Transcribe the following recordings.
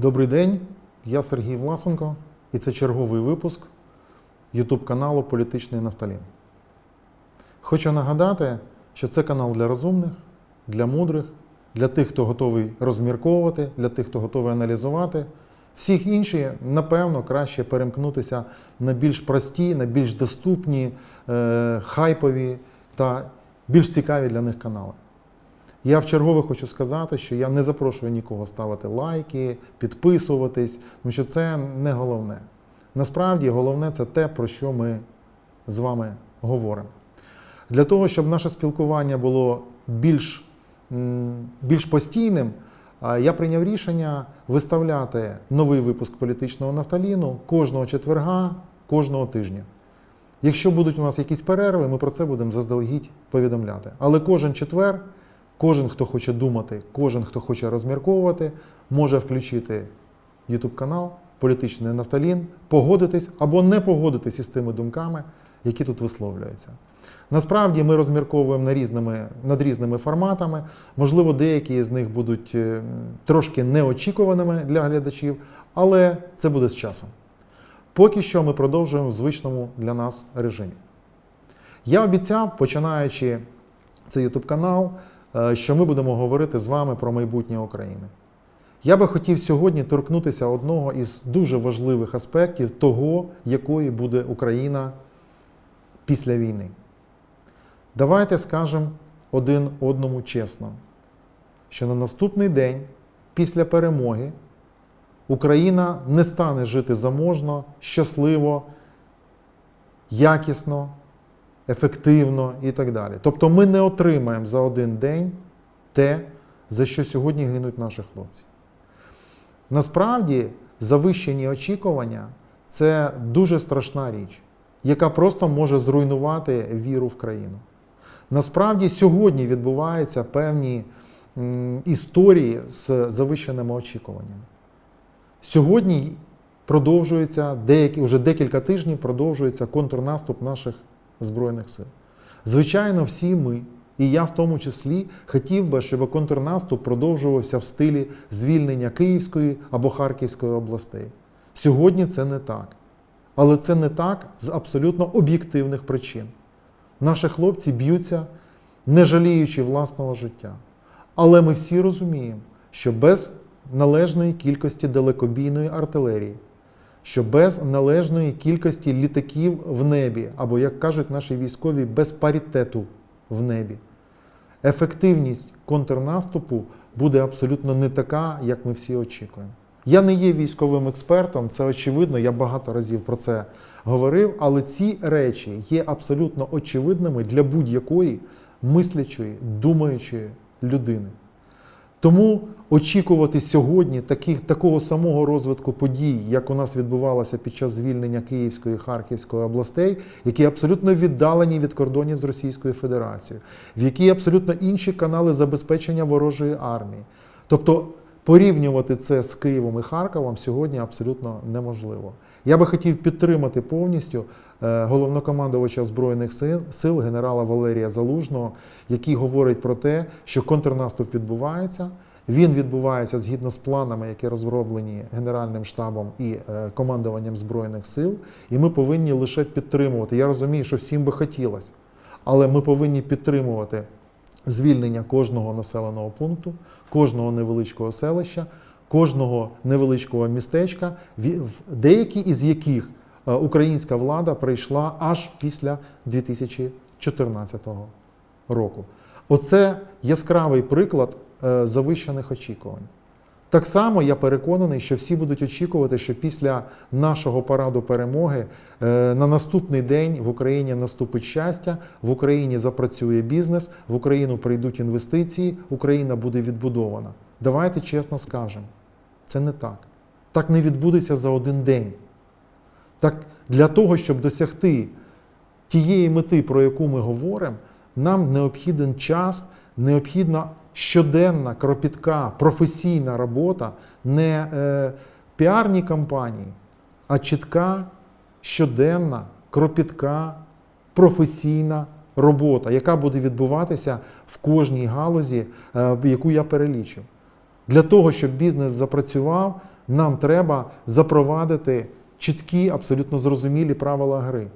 Добрий день, я Сергій Власенко, і це черговий випуск YouTube каналу Політичний Нафталін. Хочу нагадати, що це канал для розумних, для мудрих, для тих, хто готовий розмірковувати, для тих, хто готовий аналізувати. Всіх інші, напевно, краще перемкнутися на більш прості, на більш доступні, е, хайпові та більш цікаві для них канали. Я вчергове хочу сказати, що я не запрошую нікого ставити лайки, підписуватись, тому що це не головне. Насправді головне це те, про що ми з вами говоримо. Для того, щоб наше спілкування було більш, більш постійним, я прийняв рішення виставляти новий випуск політичного нафталіну кожного четверга, кожного тижня. Якщо будуть у нас якісь перерви, ми про це будемо заздалегідь повідомляти. Але кожен четвер, кожен, хто хоче думати, кожен, хто хоче розмірковувати, може включити YouTube канал Політичний Нафталін, погодитись або не погодитись із тими думками, які тут висловлюються. Насправді ми розмірковуємо на різними, над різними форматами. Можливо, деякі з них будуть е, трошки неочікуваними для глядачів, але це буде з часом. Поки що ми продовжуємо в звичному для нас режимі. Я обіцяв, починаючи цей YouTube канал, що ми будемо говорити з вами про майбутнє України. Я би хотів сьогодні торкнутися одного із дуже важливих аспектів того, якою буде Україна після війни. Давайте скажемо один одному чесно, що на наступний день після перемоги Україна не стане жити заможно, щасливо, якісно, ефективно і так далі. Тобто ми не отримаємо за один день те, за що сьогодні гинуть наші хлопці. Насправді, завищені очікування це дуже страшна річ, яка просто може зруйнувати віру в країну. Насправді сьогодні відбуваються певні історії з завищеними очікуваннями. Сьогодні продовжується деякі, вже декілька тижнів продовжується контрнаступ наших Збройних сил. Звичайно, всі ми, і я в тому числі, хотів би, щоб контрнаступ продовжувався в стилі звільнення Київської або Харківської областей. Сьогодні це не так. Але це не так з абсолютно об'єктивних причин. Наші хлопці б'ються, не жаліючи власного життя. Але ми всі розуміємо, що без належної кількості далекобійної артилерії, що без належної кількості літаків в небі, або, як кажуть наші військові, без паритету в небі, ефективність контрнаступу буде абсолютно не така, як ми всі очікуємо. Я не є військовим експертом, це очевидно, я багато разів про це говорив, але ці речі є абсолютно очевидними для будь-якої мислячої, думаючої людини. Тому очікувати сьогодні таких, такого самого розвитку подій, як у нас відбувалося під час звільнення Київської і Харківської областей, які абсолютно віддалені від кордонів з Російською Федерацією, в які абсолютно інші канали забезпечення ворожої армії. Тобто порівнювати це з Києвом і Харковом сьогодні абсолютно неможливо. Я би хотів підтримати повністю е, головнокомандувача Збройних сил, сил генерала Валерія Залужного, який говорить про те, що контрнаступ відбувається. Він відбувається згідно з планами, які розроблені Генеральним штабом і е, командуванням Збройних сил, і ми повинні лише підтримувати. Я розумію, що всім би хотілося, але ми повинні підтримувати звільнення кожного населеного пункту, кожного невеличкого селища, кожного невеличкого містечка, деякі із яких е, українська влада прийшла аж після 2014 року. Оце яскравий приклад е, завищених очікувань. Так само я переконаний, що всі будуть очікувати, що після нашого параду перемоги е, на наступний день в Україні наступить щастя, в Україні запрацює бізнес, в Україну прийдуть інвестиції, Україна буде відбудована. Давайте чесно скажемо, це не так. Так не відбудеться за один день. Так для того, щоб досягти тієї мети, про яку ми говоримо, нам необхіден час, необхідна щоденна, кропітка, професійна робота, не е, піарні кампанії, а чітка, щоденна, кропітка, професійна робота, яка буде відбуватися в кожній галузі, е, яку я перелічив. Для того, щоб бізнес запрацював, нам треба запровадити чіткі, абсолютно зрозумілі правила гри.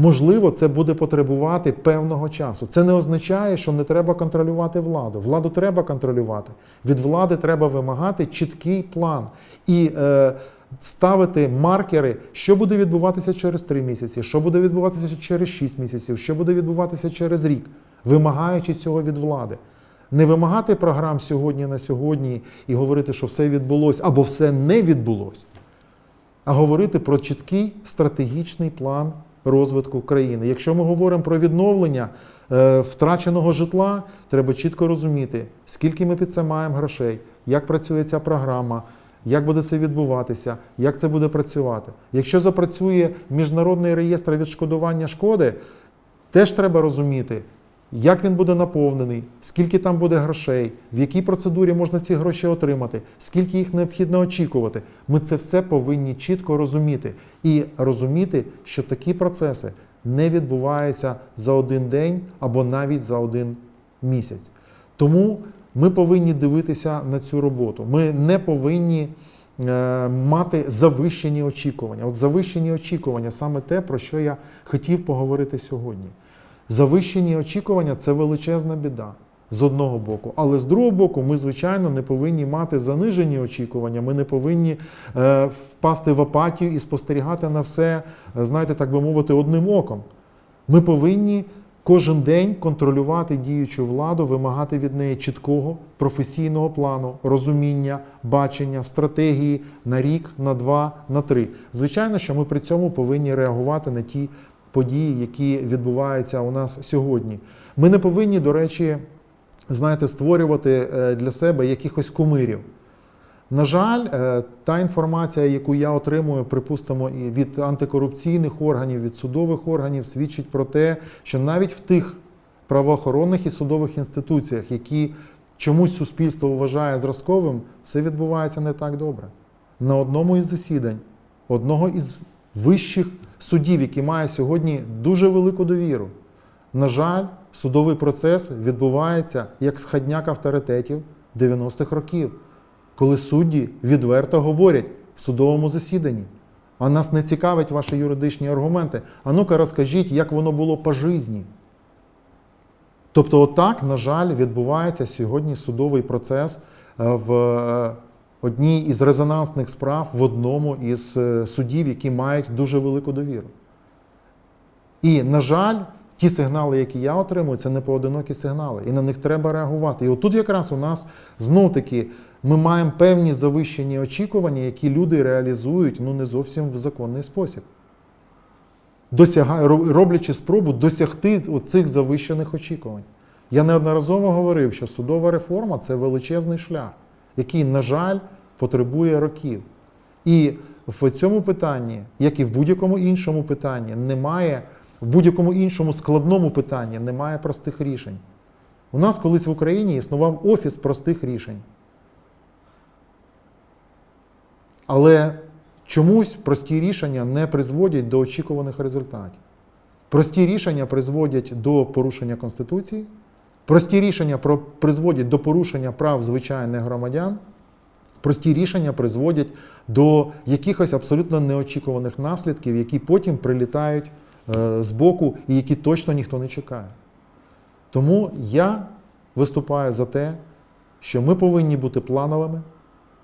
Можливо, це буде потребувати певного часу. Це не означає, що не треба контролювати владу. Владу треба контролювати. Від влади треба вимагати чіткий план і е, ставити маркери, що буде відбуватися через 3 місяці, що буде відбуватися через 6 місяців, що буде відбуватися через рік, вимагаючи цього від влади. Не вимагати програм сьогодні на сьогодні і говорити, що все відбулося або все не відбулося а говорити про чіткий стратегічний план розвитку країни. Якщо ми говоримо про відновлення е, втраченого житла, треба чітко розуміти, скільки ми під це маємо грошей, як працює ця програма, як буде це відбуватися, як це буде працювати. Якщо запрацює міжнародний реєстр відшкодування шкоди, теж треба розуміти, як він буде наповнений, скільки там буде грошей, в якій процедурі можна ці гроші отримати, скільки їх необхідно очікувати. Ми це все повинні чітко розуміти і розуміти, що такі процеси не відбуваються за один день або навіть за один місяць. Тому ми повинні дивитися на цю роботу. Ми не повинні е, мати завищені очікування. От завищені очікування саме те, про що я хотів поговорити сьогодні. Завищені очікування це величезна біда з одного боку. Але з другого боку, ми, звичайно, не повинні мати занижені очікування. Ми не повинні е, впасти в апатію і спостерігати на все, е, знаєте, так би мовити, одним оком. Ми повинні кожен день контролювати діючу владу, вимагати від неї чіткого професійного плану, розуміння, бачення, стратегії на рік, на два, на три. Звичайно, що ми при цьому повинні реагувати на ті події, які відбуваються у нас сьогодні. Ми не повинні, до речі, знаєте, створювати е, для себе якихось кумирів. На жаль, е, та інформація, яку я отримую, припустимо, і від антикорупційних органів, від судових органів, свідчить про те, що навіть в тих правоохоронних і судових інституціях, які чомусь суспільство вважає зразковим, все відбувається не так добре. На одному із засідань, одного із вищих судів, який має сьогодні дуже велику довіру. На жаль, судовий процес відбувається як схадняк авторитетів 90-х років, коли судді відверто говорять в судовому засіданні. А нас не цікавить ваші юридичні аргументи. А ну-ка розкажіть, як воно було по житті. Тобто, отак, на жаль, відбувається сьогодні судовий процес е, в е, одній із резонансних справ в одному із е, судів, які мають дуже велику довіру. І, на жаль, ті сигнали, які я отримую, це не поодинокі сигнали, і на них треба реагувати. І отут якраз у нас знов-таки ми маємо певні завищені очікування, які люди реалізують ну не зовсім в законний спосіб. Досяга... Роблячи спробу досягти цих завищених очікувань. Я неодноразово говорив, що судова реформа це величезний шлях, який, на жаль, потребує років. І в цьому питанні, як і в будь-якому іншому питанні, немає, в будь-якому іншому складному питанні немає простих рішень. У нас колись в Україні існував офіс простих рішень. Але чомусь прості рішення не призводять до очікуваних результатів. Прості рішення призводять до порушення Конституції, прості рішення призводять до порушення прав звичайних громадян, прості рішення призводять до якихось абсолютно неочікуваних наслідків, які потім прилітають е, з боку і які точно ніхто не чекає. Тому я виступаю за те, що ми повинні бути плановими,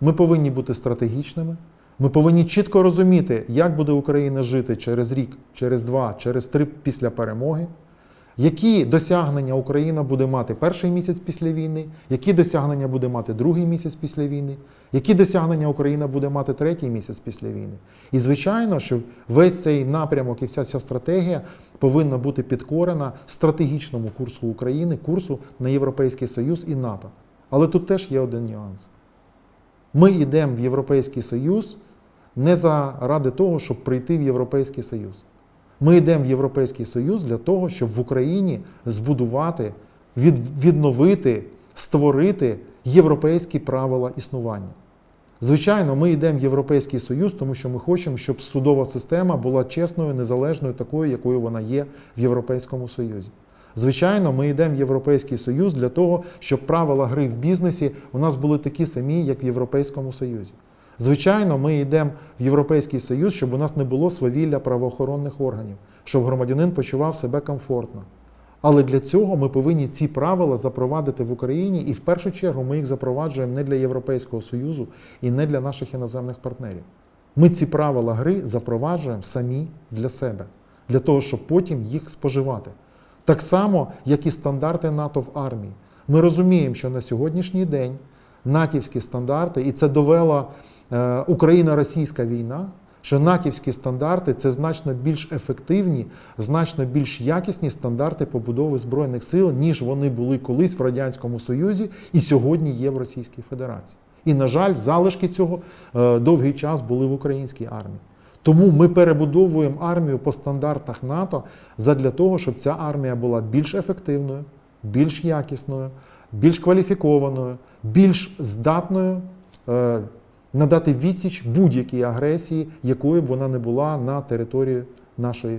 ми повинні бути стратегічними, ми повинні чітко розуміти, як буде Україна жити через рік, через два, через три після перемоги, які досягнення Україна буде мати перший місяць після війни, які досягнення буде мати другий місяць після війни, які досягнення Україна буде мати третій місяць після війни. І звичайно, що весь цей напрямок і вся ця стратегія повинна бути підкорена стратегічному курсу України, курсу на Європейський Союз і НАТО. Але тут теж є один нюанс. Ми йдемо в Європейський Союз не заради того, щоб прийти в Європейський Союз. Ми йдемо в Європейський Союз для того, щоб в Україні збудувати, від, відновити, створити європейські правила існування. Звичайно, ми йдемо в Європейський Союз, тому що ми хочемо, щоб судова система була чесною, незалежною, такою, якою вона є в Європейському Союзі. Звичайно, ми йдемо в Європейський Союз для того, щоб правила гри в бізнесі у нас були такі самі, як в Європейському Союзі. Звичайно, ми йдемо в Європейський Союз, щоб у нас не було свавілля правоохоронних органів, щоб громадянин почував себе комфортно. Але для цього ми повинні ці правила запровадити в Україні, і в першу чергу ми їх запроваджуємо не для Європейського Союзу і не для наших іноземних партнерів. Ми ці правила гри запроваджуємо самі для себе, для того, щоб потім їх споживати. Так само, як і стандарти НАТО в армії. Ми розуміємо, що на сьогоднішній день натівські стандарти, і це довела е, Україно-російська війна, що натівські стандарти це значно більш ефективні, значно більш якісні стандарти побудови збройних сил, ніж вони були колись в Радянському Союзі і сьогодні є в Російській Федерації. І, на жаль, залишки цього е, довгий час були в українській армії. Тому ми перебудовуємо армію по стандартах НАТО задля того, щоб ця армія була більш ефективною, більш якісною, більш кваліфікованою, більш здатною е, надати відсіч будь-якій агресії, якою б вона не була на території нашої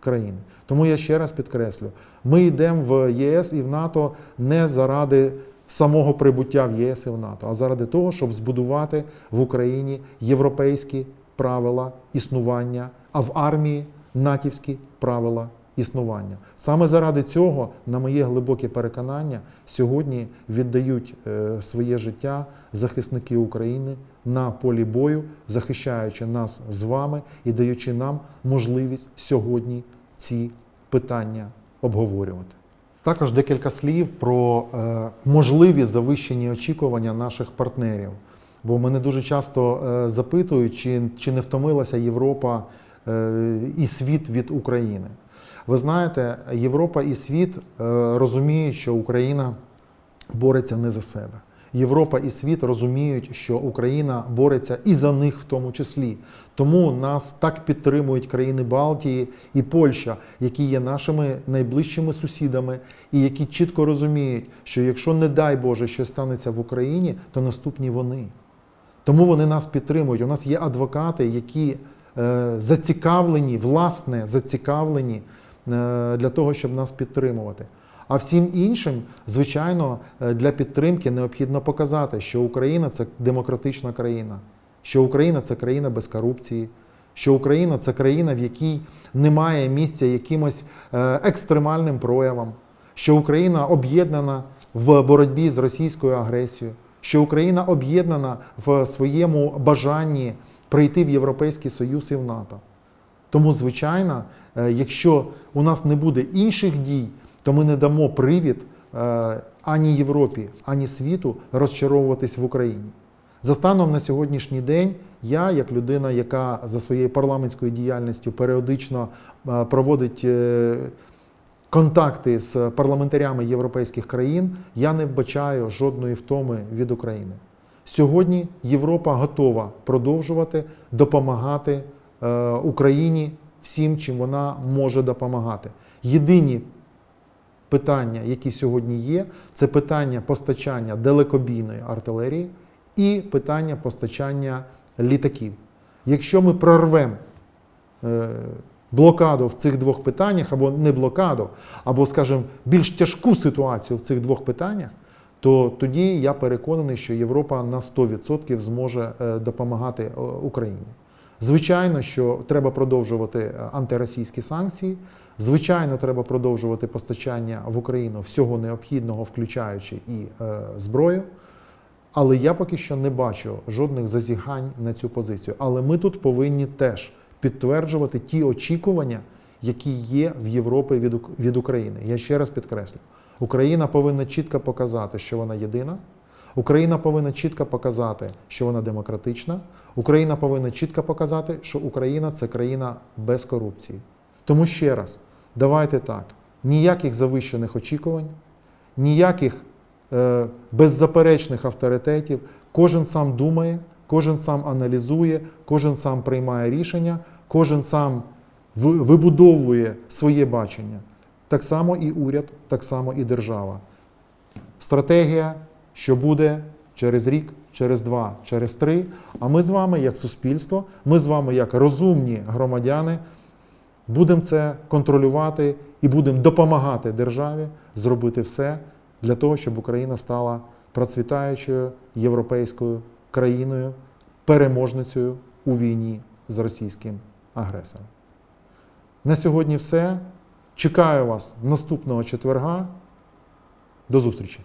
країни. Тому я ще раз підкреслю: ми йдемо в ЄС і в НАТО не заради самого прибуття в ЄС і в НАТО, а заради того, щоб збудувати в Україні європейські правила існування, а в армії натівські правила існування. Саме заради цього, на моє глибоке переконання, сьогодні віддають е, своє життя захисники України на полі бою, захищаючи нас з вами і даючи нам можливість сьогодні ці питання обговорювати. Також декілька слів про е, можливі завищені очікування наших партнерів. Бо мене дуже часто е, запитують, чи, чи не втомилася Європа е, і світ від України. Ви знаєте, Європа і світ розуміють, що Україна бореться не за себе. Європа і світ розуміють, що Україна бореться і за них в тому числі. Тому нас так підтримують країни Балтії і Польща, які є нашими найближчими сусідами, і які чітко розуміють, що якщо, не дай Боже, щось станеться в Україні, то наступні вони. Тому вони нас підтримують. У нас є адвокати, які е, зацікавлені, власне, зацікавлені е, для того, щоб нас підтримувати. А всім іншим, звичайно, е, для підтримки необхідно показати, що Україна це демократична країна, що Україна це країна без корупції, що Україна це країна, в якій немає місця якимось е, екстремальним проявам, що Україна об'єднана в боротьбі з російською агресією, що Україна об'єднана в своєму бажанні прийти в Європейський Союз і в НАТО. Тому, звичайно, е, якщо у нас не буде інших дій, то ми не дамо привід е, ані Європі, ані світу розчаровуватись в Україні. За станом на сьогоднішній день, я, як людина, яка за своєю парламентською діяльністю періодично е, проводить е, контакти з парламентарями європейських країн, я не вбачаю жодної втоми від України. Сьогодні Європа готова продовжувати допомагати Україні всім, чим вона може допомагати. Єдині питання, які сьогодні є, це питання постачання далекобійної артилерії і питання постачання літаків. Якщо ми прорвемо е, блокаду в цих двох питаннях, або не блокаду, або, скажімо, більш тяжку ситуацію в цих двох питаннях, то тоді я переконаний, що Європа на 100% зможе е, допомагати е, Україні. Звичайно, що треба продовжувати е, антиросійські санкції. Звичайно, треба продовжувати постачання в Україну всього необхідного, включаючи і е, зброю. Але я поки що не бачу жодних зазіхань на цю позицію. Але ми тут повинні теж підтверджувати ті очікування, які є в Європі від, від України. Я ще раз підкреслю: Україна повинна чітко показати, що вона єдина. Україна повинна чітко показати, що вона демократична. Україна повинна чітко показати, що Україна це країна без корупції. Тому ще раз, давайте так: ніяких завищених очікувань, ніяких е, беззаперечних авторитетів. Кожен сам думає, кожен сам аналізує, кожен сам приймає рішення, кожен сам вибудовує своє бачення. Так само і уряд, так само і держава. Стратегія, що буде через рік, через два, через три. А ми з вами, як суспільство, ми з вами, як розумні громадяни, будемо це контролювати і будемо допомагати державі зробити все для того, щоб Україна стала процвітаючою європейською країною, переможницею у війні з російським агресором. На сьогодні все. Чекаю вас наступного четверга. До зустрічі!